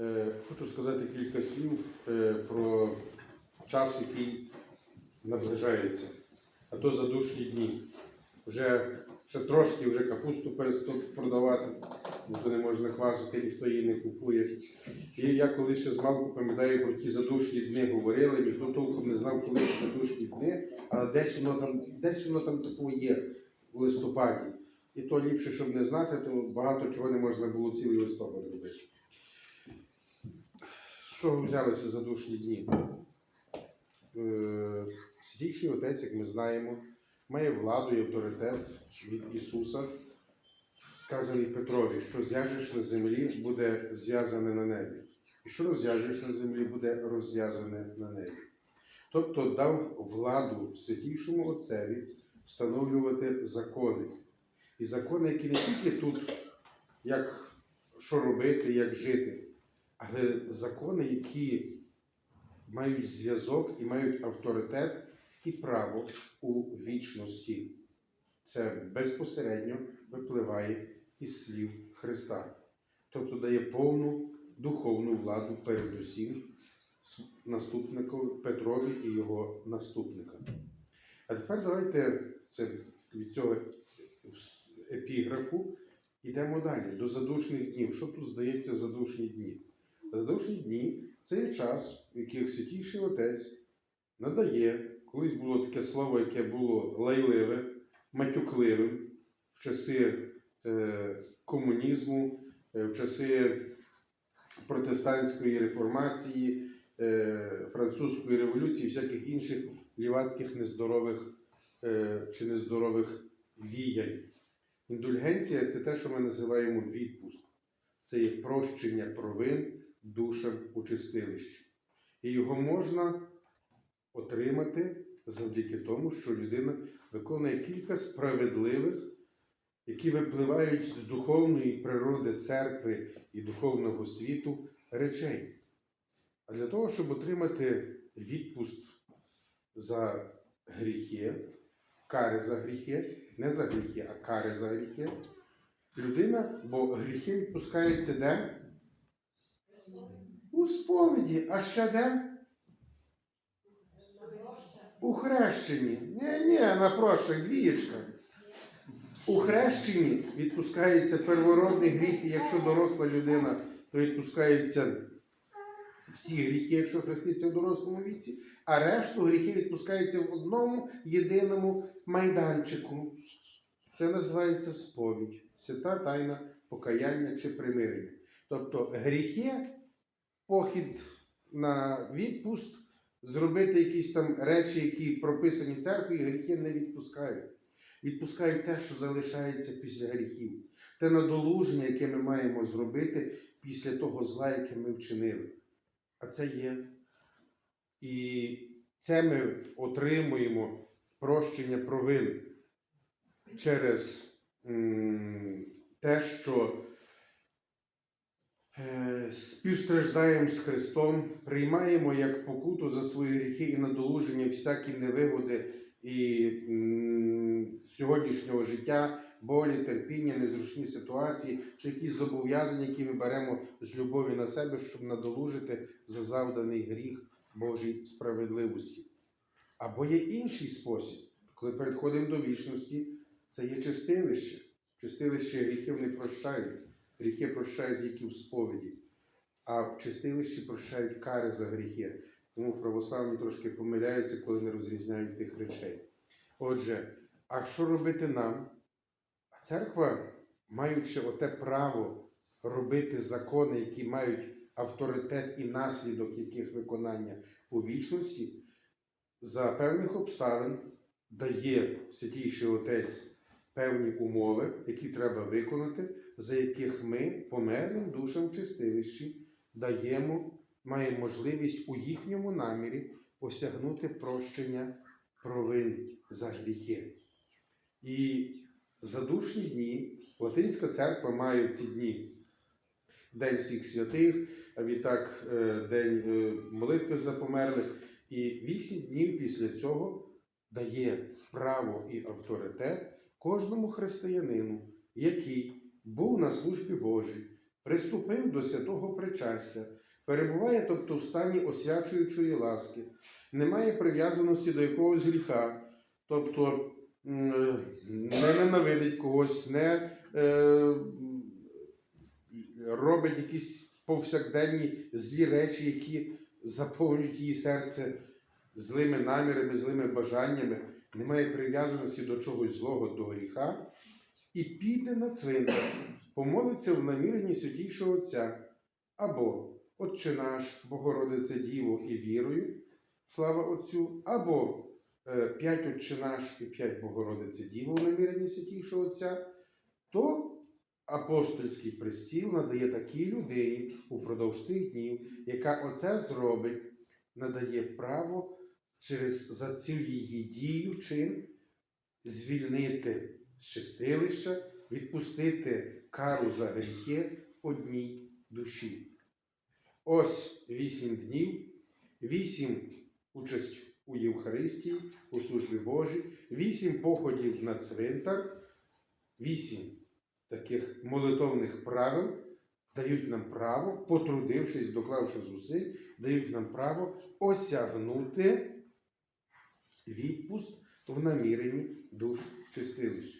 Е, Хочу сказати кілька слів е, про час, який наближається, а то задушні дні. Вже ще трошки вже капусту продавати, бо то не можна квасити, ніхто її не купує. І я коли ще з малку пам'ятаю про ті задушні дні говорили, ніхто толком не знав, коли ці задушні дні, але десь воно там, десь воно там такого є в листопаді. І то ліпше, щоб не знати, то багато чого не можна було цілий листопад робити. Що ви взялися за душні дні? Е, Святійший Отець, як ми знаємо, має владу і авторитет від Ісуса, сказаний Петрові, що зв'яжеш на землі, буде зв'язане на небі. І що розв'яжеш на землі, буде розв'язане на небі. Тобто дав владу святійшому Отцеві встановлювати закони. І закони, які не тільки тут, як що робити, як жити, але закони, які мають зв'язок і мають авторитет і право у вічності. Це безпосередньо випливає із слів Христа. Тобто дає повну духовну владу передусім наступникові Петрові і його наступникам. А тепер давайте це від цього епіграфу йдемо далі до задушних днів. Що тут здається задушні дні? Задушні дні це час, в яких святійший отець надає, колись було таке слово, яке було лайливе, матюкливим в часи е, комунізму, е, в часи протестантської реформації, е, французької революції, всяких інших лівацьких нездорових е, чи нездорових віянь. Індульгенція це те, що ми називаємо відпуск. Це є прощення провин душам у чистилищі. І його можна отримати завдяки тому, що людина виконує кілька справедливих, які випливають з духовної природи церкви і духовного світу речей. А для того, щоб отримати відпуст за гріхи, кари за гріхи, не за гріхи, а кари за гріхи, людина, бо гріхи відпускаються де? У сповіді, а ще де? У хрещенні. Ні, ні, на прощах, двієчка. У хрещенні відпускається первородний гріх, і якщо доросла людина, то відпускаються всі гріхи, якщо хреститься в дорослому віці, а решту гріхи відпускаються в одному єдиному майданчику. Це називається сповідь, свята тайна покаяння чи примирення. Тобто гріхи, похід на відпуст, зробити якісь там речі, які прописані церквою, гріхи не відпускають. Відпускають те, що залишається після гріхів, те надолуження, яке ми маємо зробити після того зла, яке ми вчинили. А це є. І це ми отримуємо прощення провин через те, що співстраждаємо з Христом, приймаємо як покуту за свої гріхи і надолуження всякі невигоди і сьогоднішнього життя, болі, терпіння, незручні ситуації чи якісь зобов'язання, які ми беремо з любові на себе, щоб надолужити за завданий гріх Божій справедливості. Або є інший спосіб, коли переходимо до вічності, це є чистилище. Чистилище гріхів не прощають. Гріхи прощають тільки в сповіді, а в чистилищі прощають кари за гріхи. Тому православні трошки помиляються, коли не розрізняють тих речей. Отже, а що робити нам? А церква, маючи оте право робити закони, які мають авторитет і наслідок яких виконання у вічності, за певних обставин дає Святійший Отець певні умови, які треба виконати, за яких ми померлим душам чистилищі даємо, маємо можливість у їхньому намірі осягнути прощення провин за гріхи. І задушні дні Латинська церква має ці дні День всіх святих, а відтак е, День е, молитви за померлих. І вісім днів після цього дає право і авторитет кожному християнину, який був на службі Божій, приступив до святого причастя, перебуває, тобто в стані освячуючої ласки, не має прив'язаності до якогось гріха, тобто не ненавидить когось, не е, робить якісь повсякденні злі речі, які заповнюють її серце злими намірами, злими бажаннями, не має прив'язаності до чогось злого, до гріха, і піде на цвинтар, помолиться в наміренні святійшого Отця, або Отче наш, Богородице Діво і вірою, слава Отцю, або е, п'ять Отче наш і п'ять Богородице Діво в наміренні святійшого Отця, то апостольський престіл надає такій людині упродовж цих днів, яка оце зробить, надає право через за цю її дію чин звільнити з чистилища, відпустити кару за гріхи одній душі. Ось вісім днів, вісім участь у Євхаристії, у службі Божій, вісім походів на цвинтар, вісім таких молитовних правил дають нам право, потрудившись, доклавши зусиль, дають нам право осягнути відпуст в наміренні душ чистилища.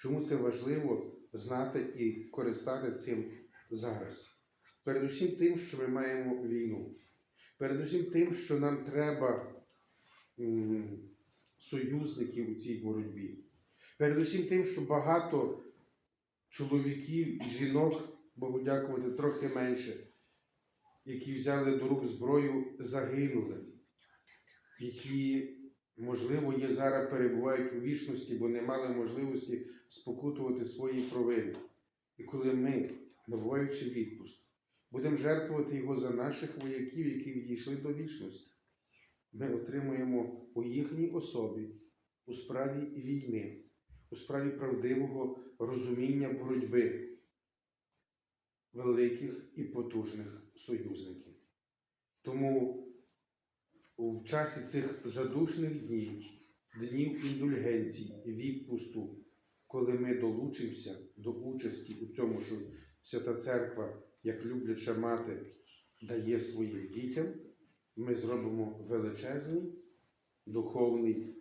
Чому це важливо знати і користати цим зараз? Передусім тим, що ми маємо війну. Передусім тим, що нам треба союзників у цій боротьбі. Передусім тим, що багато чоловіків і жінок, Богу дякувати, трохи менше, які взяли до рук зброю, загинули, які, можливо, є зараз перебувають у вічності, бо не мали можливості спокутувати свої провини. І коли ми, набуваючи відпуст, будемо жертвувати його за наших вояків, які відійшли до вічності, ми отримуємо у їхній особі у справі війни, у справі правдивого розуміння боротьби великих і потужних союзників. Тому у часі цих задушних днів, днів індульгенцій, відпусту, коли ми долучимося до участі у цьому, що Свята Церква, як любляча мати, дає своїм дітям, ми зробимо величезний духовний,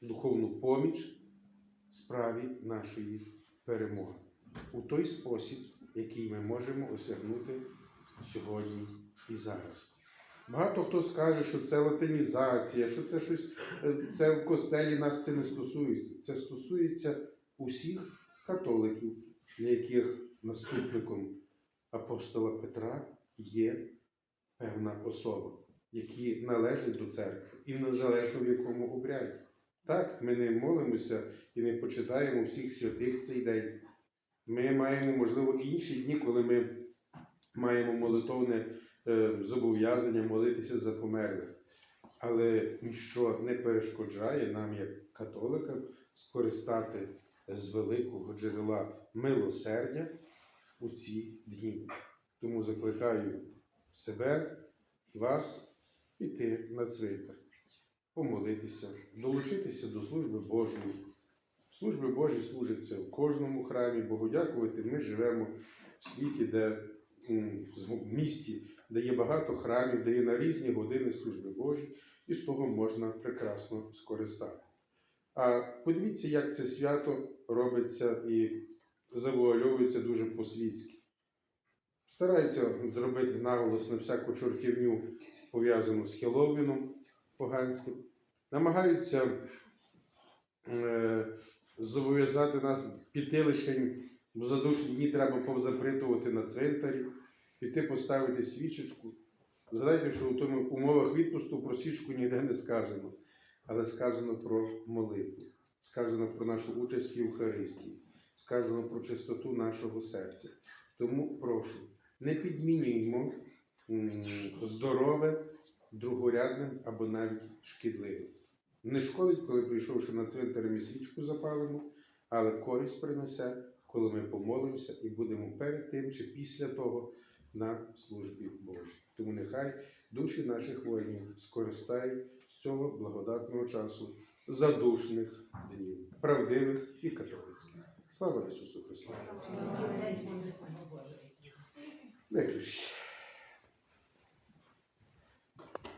духовну поміч справі нашої перемоги у той спосіб, який ми можемо осягнути сьогодні і зараз. Багато хто скаже, що це латинізація, що це щось, е, це в костелі нас це не стосується. Це стосується усіх католиків, для яких наступником апостола Петра є певна особа, які належать до церкви і незалежно в якому обряді. Так, ми не молимося і не почитаємо всіх святих в цей день. Ми маємо, можливо, інші дні, коли ми маємо молитовне зобов'язання молитися за померлих. Але ніщо не перешкоджає нам, як католикам, скористати з великого джерела милосердя у ці дні. Тому закликаю себе і вас піти на цвинтар, помолитися, долучитися до служби Божої. Служби Божі служаться в кожному храмі. Богу дякувати. Ми живемо в світі, де в місті, де є багато храмів, де є на різні години служби Божі, і з того можна прекрасно скористати. А подивіться, як це свято робиться і завуальовується дуже по-світськи. Стараються зробити наголос на всяку чортівню, пов'язану з Хеллоуіном поганським. Намагаються е, зобов'язати нас піти лише в задушні дні треба позапритувати на цвинтарі, піти поставити свічечку. Згадайте, що у тому умовах відпусту про свічку ніде не сказано, але сказано про молитву, сказано про нашу участь в Євхаристії, сказано про чистоту нашого серця. Тому прошу, не підмінюймо здорове другорядним або навіть шкідливим. Не шкодить, коли прийшовши на цвинтар, ми свічку запалимо, але користь принесе, коли ми помолимося і будемо перед тим чи після того на службі Божій. Тому нехай душі наших воїнів скористають з цього благодатного часу задушних днів, правдивих і католицьких. Слава Ісусу Христу! Виключіть.